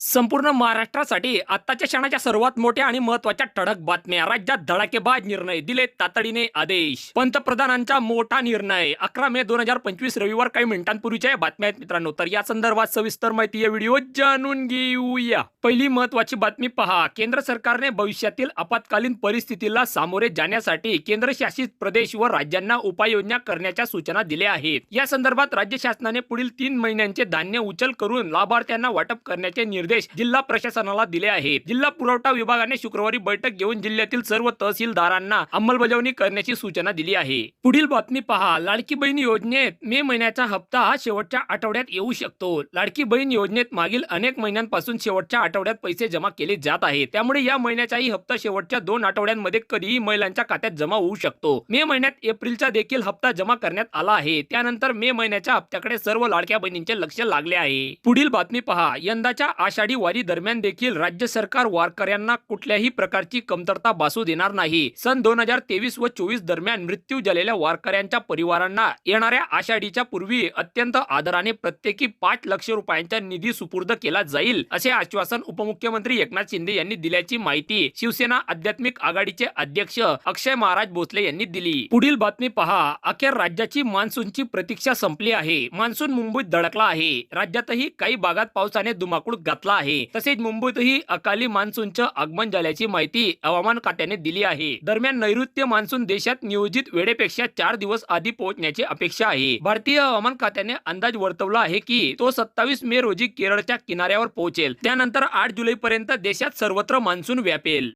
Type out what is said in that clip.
संपूर्ण महाराष्ट्रासाठी आत्ताच्या क्षणाच्या सर्वात मोठ्या आणि महत्त्वाच्या ठळक बातम्या. राज्यात धडाकेबाज निर्णय दिले तातडीने आदेश. पंतप्रधानांचा मोठा निर्णय. अकरा मे दोन हजार पंचवीस रविवार काही मिनिटांपूर्वीच्या या बातम्या आहेत मित्रांनो. तर या संदर्भात सविस्तर माहिती या व्हिडिओ जाणून घेऊया. पहिली महत्वाची बातमी पहा. केंद्र सरकारने भविष्यातील आपत्कालीन परिस्थितीला सामोरे जाण्यासाठी केंद्रशासित प्रदेश व राज्यांना उपाययोजना करण्याच्या सूचना दिल्या आहेत. या संदर्भात राज्य शासनाने पुढील तीन महिन्यांचे धान्य उचल करून लाभार्थ्यांना वाटप करण्याचे निर्णय निर्देश जिल्हा प्रशासनाला दिले आहेत. जिल्हा पुरवठा विभागाने शुक्रवारी बैठक घेऊन जिल्ह्यातील सर्व तहसीलदारांना अंमलबजावणी करण्याची सूचना दिली आहे. पुढील बातमी पहा. लाडकी बहीण योजनेत मे महिन्याचा हप्ता हा शेवटच्या आठवड्यात येऊ शकतो. लाडकी बहीण योजनेत मागील अनेक महिन्यांपासून शेवटच्या आठवड्यात पैसे जमा केले जात आहेत. त्यामुळे या महिन्याचाही हप्ता शेवटच्या दोन आठवड्यांमध्ये कधीही महिलांच्या खात्यात जमा होऊ शकतो. मे महिन्यात एप्रिलचा देखील हप्ता जमा करण्यात आला आहे. त्यानंतर मे महिन्याच्या हप्त्याकडे सर्व लाडक्या बहिणींचे लक्ष लागले आहे. पुढील बातमी पहा. यंदाच्या आषाढी वारी दरम्यान देखील राज्य सरकार वारकऱ्यांना कुठल्याही प्रकारची कमतरता भासू देणार नाही. सन दोन हजार तेवीस व चोवीस दरम्यान मृत्यू झालेल्या वारकऱ्यांच्या परिवारांना येणाऱ्या आषाढीच्या पूर्वी अत्यंत आदराने प्रत्येकी पाच लक्ष रुपयांचा निधी सुपूर्द केला जाईल असे आश्वासन उपमुख्यमंत्री एकनाथ शिंदे यांनी दिल्याची माहिती शिवसेना आध्यात्मिक आघाडीचे अध्यक्ष अक्षय महाराज भोसले यांनी दिली. पुढील बातमी पहा. अखेर राज्याची मान्सूनची प्रतीक्षा संपली आहे. मान्सून मुंबईत धडकला आहे. राज्यातही काही भागात पावसाने धुमाकूळ घातला आहे. तसेच मुंबईतही अकाली मान्सूनचं आगमन झाल्याची माहिती हवामान खात्याने दिली आहे. दरम्यान नैऋत्य मान्सून देशात नियोजित वेळेपेक्षा चार दिवस आधी पोहोचण्याची अपेक्षा आहे. भारतीय हवामान खात्याने अंदाज वर्तवला आहे की तो सत्तावीस मे रोजी केरळच्या किनाऱ्यावर पोहोचेल. त्यानंतर आठ जुलै पर्यंत देशात सर्वत्र मान्सून व्यापेल.